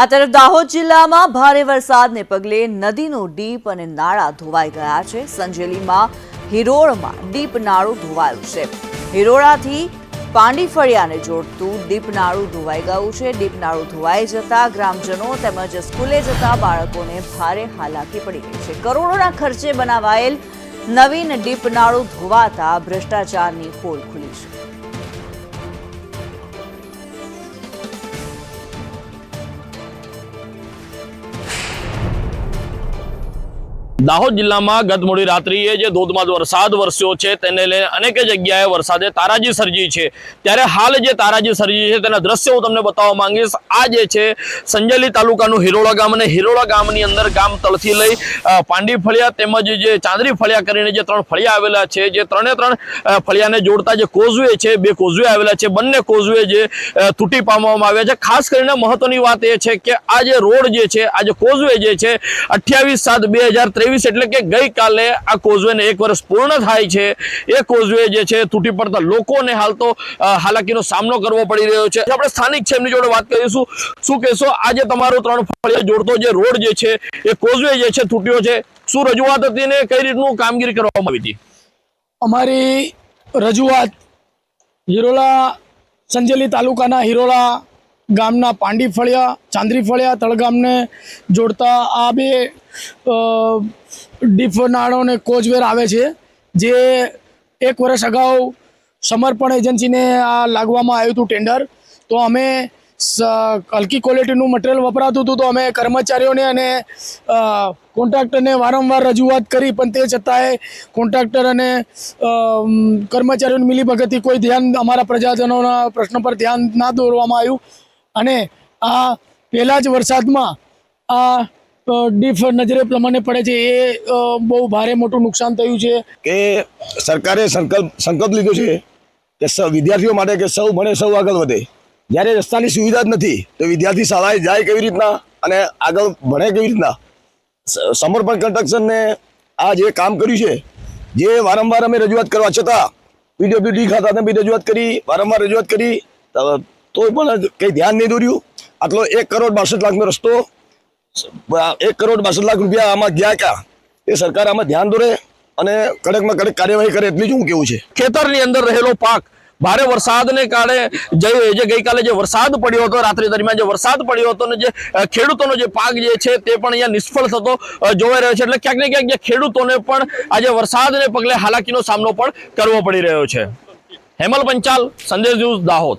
આ તરફ દાહોદ જિલ્લામાં ભારે વરસાદને પગલે નદીનું ડીપ અને નાળા ધોવાઈ ગયા છે. સંજેલીમાં હિરોળમાં ડીપ નાળું ધોવાયું છે. હિરોળાથી પાંડીફળિયાને જોડતું ડીપ નાળું ધોવાઈ ગયું છે. ડીપ નાળું ધોવાઈ જતા ગ્રામજનો તેમજ સ્કૂલે જતા બાળકોને ભારે હાલાકી પડી રહી છે. કરોડોના ખર્ચે બનાવાયેલ નવીન ડીપ નાળું ધોવાતા ભ્રષ્ટાચારની પોલ ખુલી છે. દાહોદ જિલ્લામાં ગત મોડી રાત્રિએ જે ધોધમાર વરસાદ વરસ્યો છે, તેને લઈને અનેક જગ્યાએ વરસાદે તારાજી સર્જી છે. ત્યારે હાલ જે તારાજી સર્જી છે, તેના દ્રશ્ય હું તમને બતાવવા માંગીશ. આ જે છે, સંજલી તાલુકાનું હિરોળા ગામ અને હિરોળા ગામની અંદર ગામ તળથી લઈ પાંડી ફળિયા તેમજ જે ચાંદરી ફળિયા કરીને જે ત્રણ ફળિયા આવેલા છે, જે ત્રણે ત્રણ ફળિયાને જોડતા જે કોઝવે છે, બે કોઝવે આવેલા છે. બંને કોઝવે જે તૂટી પામવામાં આવ્યા છે. ખાસ કરીને મહત્વની વાત એ છે કે આ જે રોડ જે છે, આ જે કોઝવે જે છે, અઠ્યાવીસ સાત બે હજાર ત્રેવીસ એટલે કે ગઈકાલે આ કોઝવેને એક વર્ષ પૂર્ણ થાય છે. એ કોઝવે જે છે તૂટી પડતા લોકોને હાલ તો હાલાકીનો સામનો કરવો પડી રહ્યો છે. આપણે સ્થાનિક છે, એમની જોડે વાત કરીશું. શું કહેશો? આજે તમારો ત્રણ ફળિયા જોડતો જે રોડ જે છે, એ કોઝવે જે છે તૂટ્યો છે. શું રજૂઆત હતી ને કઈ રીતનું કામગીરી કરવામાં આવી હતી? અમારી રજૂઆત હિરોલા સંજેલી તાલુકાના હિરોલા ગામના પાંડી ફળિયા ચાંદરી ફળિયા તળગામને જોડતા આ બે નાળો અને કોચવેર આવે છે, જે એક વર્ષ અગાઉ સમર્પણ એજન્સીને આ લાગવામાં આવ્યું હતું ટેન્ડર. તો અમે હલકી ક્વોલિટીનું મટીરિયલ વપરાતું હતું, તો અમે કર્મચારીઓને અને કોન્ટ્રાક્ટરને વારંવાર રજૂઆત કરી, પણ તે છતાંય કોન્ટ્રાક્ટર અને કર્મચારીઓની મિલીભગતથી કોઈ ધ્યાન અમારા પ્રજાજનોના પ્રશ્ન પર ધ્યાન ના દોરવામાં આવ્યું. અને આ પહેલા જ વરસાદમાં આ ડીફ નજરે પ્રમાણે પડે છે, એ બહુ ભારે મોટું નુકસાન થયું છે. કે સરકારે સંકલ્પ સંકલ્પ લીધો છે કે વિદ્યાર્થીઓ માટે કે સૌ ભણે સૌ આગળ વધે. જ્યારે રસ્તાની સુવિધા જ નથી, તો વિદ્યાર્થી શાળાએ જાય કેવી રીતના અને આગળ ભણે કેવી રીતના? સમર્પણ કન્સ્ટ્રક્શનને આ જે કામ કર્યું છે, જે વારંવાર અમે રજૂઆત કરવા છતાં, પીડબ્લ્યુડી ખાતાને બી રજૂઆત કરી, વારંવાર રજૂઆત કરી તો- પણ કંઈ ધ્યાન નહીં દોર્યું. આટલો એક કરોડ બાસઠ લાખનો રસ્તો, એક કરોડ બાસઠ લાખ રૂપિયા આમાં ગયા ક્યાં? એ સરકાર આમાં ધ્યાન દોરે અને કડકમાં કડક કાર્યવાહી કરે એટલી જ હું કેવું છે. ખેતરની અંદર રહેલો પાક, ભારે વરસાદને કારણે જે ગઈકાલે જે વરસાદ પડ્યો હતો, રાત્રિ દરમિયાન જે વરસાદ પડ્યો હતો ને જે ખેડૂતોનો જે પાક જે છે તે પણ અહીંયા નિષ્ફળ થતો જોવાઈ રહ્યો છે. એટલે ક્યાંક ને ક્યાંક જે ખેડૂતોને પણ આજે વરસાદને પગલે હાલાકીનો સામનો પણ કરવો પડી રહ્યો છે. હેમલ પંચાલ, સંદેશ દાહોદ.